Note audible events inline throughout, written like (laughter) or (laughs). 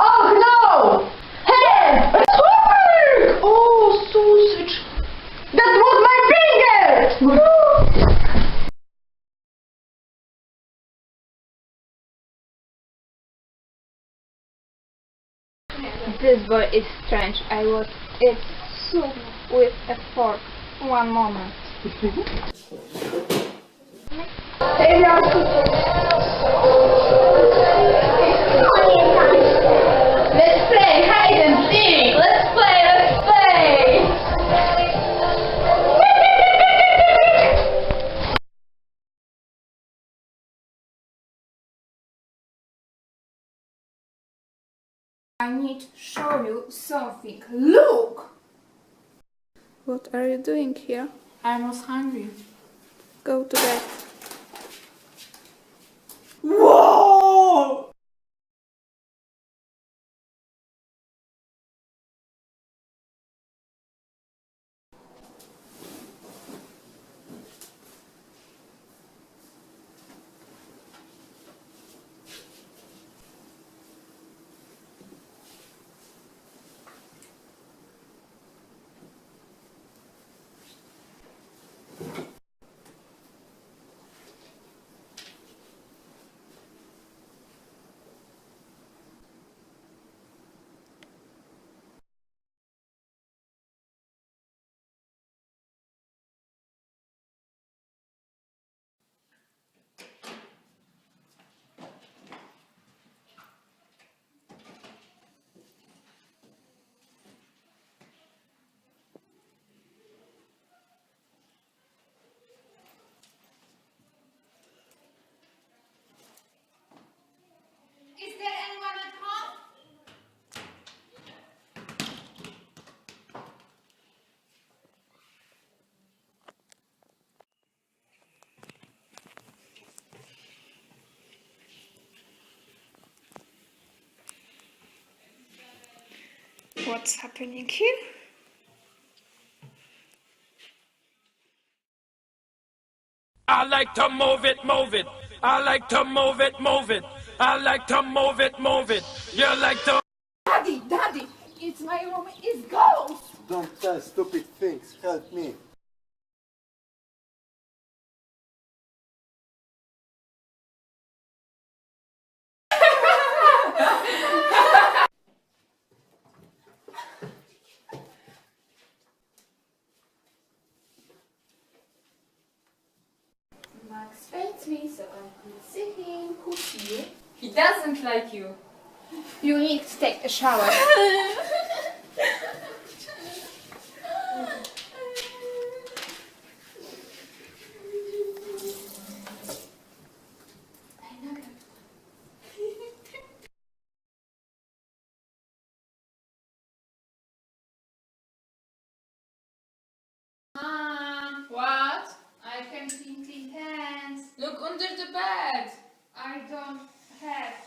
Oh no! Twerk! Oh, sausage! That was my finger! This boy is strange. I was it soup with a fork. One moment. I need to show you something. Look! What are you doing here? I was hungry. Go to bed. What's happening here? I like to move it, move it. I like to move it, move it. I like to move it, move it. You like to. Daddy, daddy, it's my room. It's ghost. Don't tell stupid things. Help me. You? He doesn't like you. You need to take a shower. (laughs) I don't have.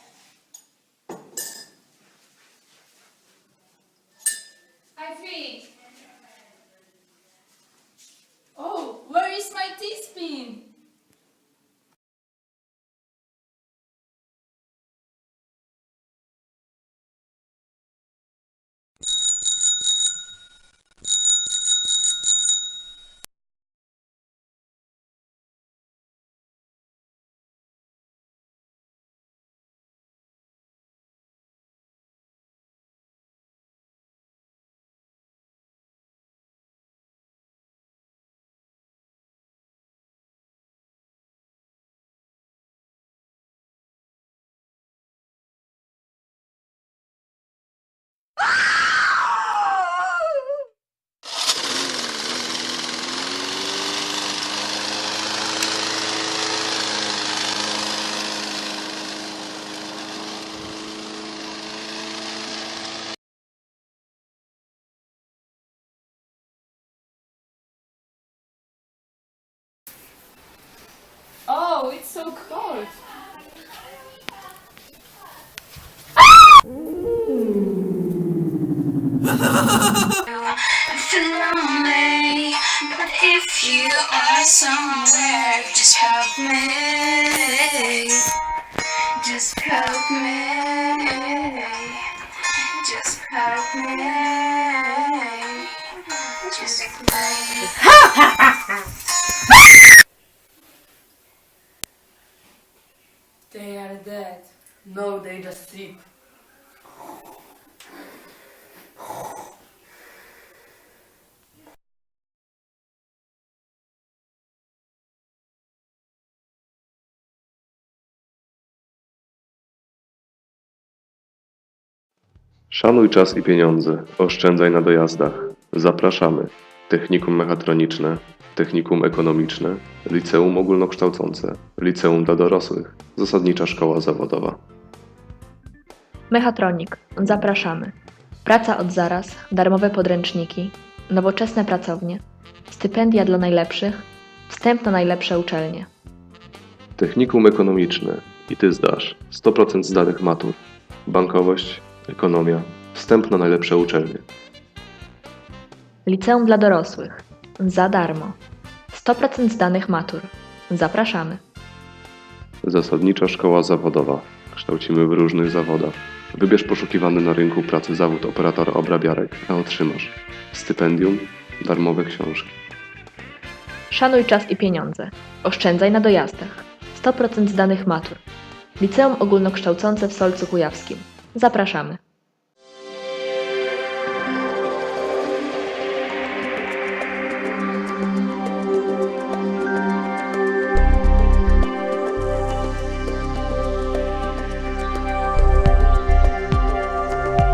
somewhere. Just help me. Just help me. Just help me. They are dead. No, they just sleep. Szanuj czas i pieniądze, oszczędzaj na dojazdach. Zapraszamy. Technikum mechatroniczne, technikum ekonomiczne, liceum ogólnokształcące, liceum dla dorosłych, zasadnicza szkoła zawodowa. Mechatronik. Zapraszamy. Praca od zaraz, darmowe podręczniki, nowoczesne pracownie, stypendia dla najlepszych, wstęp na najlepsze uczelnie. Technikum ekonomiczne i ty zdasz 100% zdanych matur. Bankowość, ekonomia, wstęp na najlepsze uczelnie. Liceum dla dorosłych. Za darmo. 100% zdanych matur. Zapraszamy. Zasadnicza szkoła zawodowa. Kształcimy w różnych zawodach. Wybierz poszukiwany na rynku pracy zawód operatora obrabiarek, a otrzymasz stypendium, darmowe książki. Szanuj czas i pieniądze. Oszczędzaj na dojazdach. 100% zdanych matur. Liceum ogólnokształcące w Solcu Kujawskim. Zapraszamy.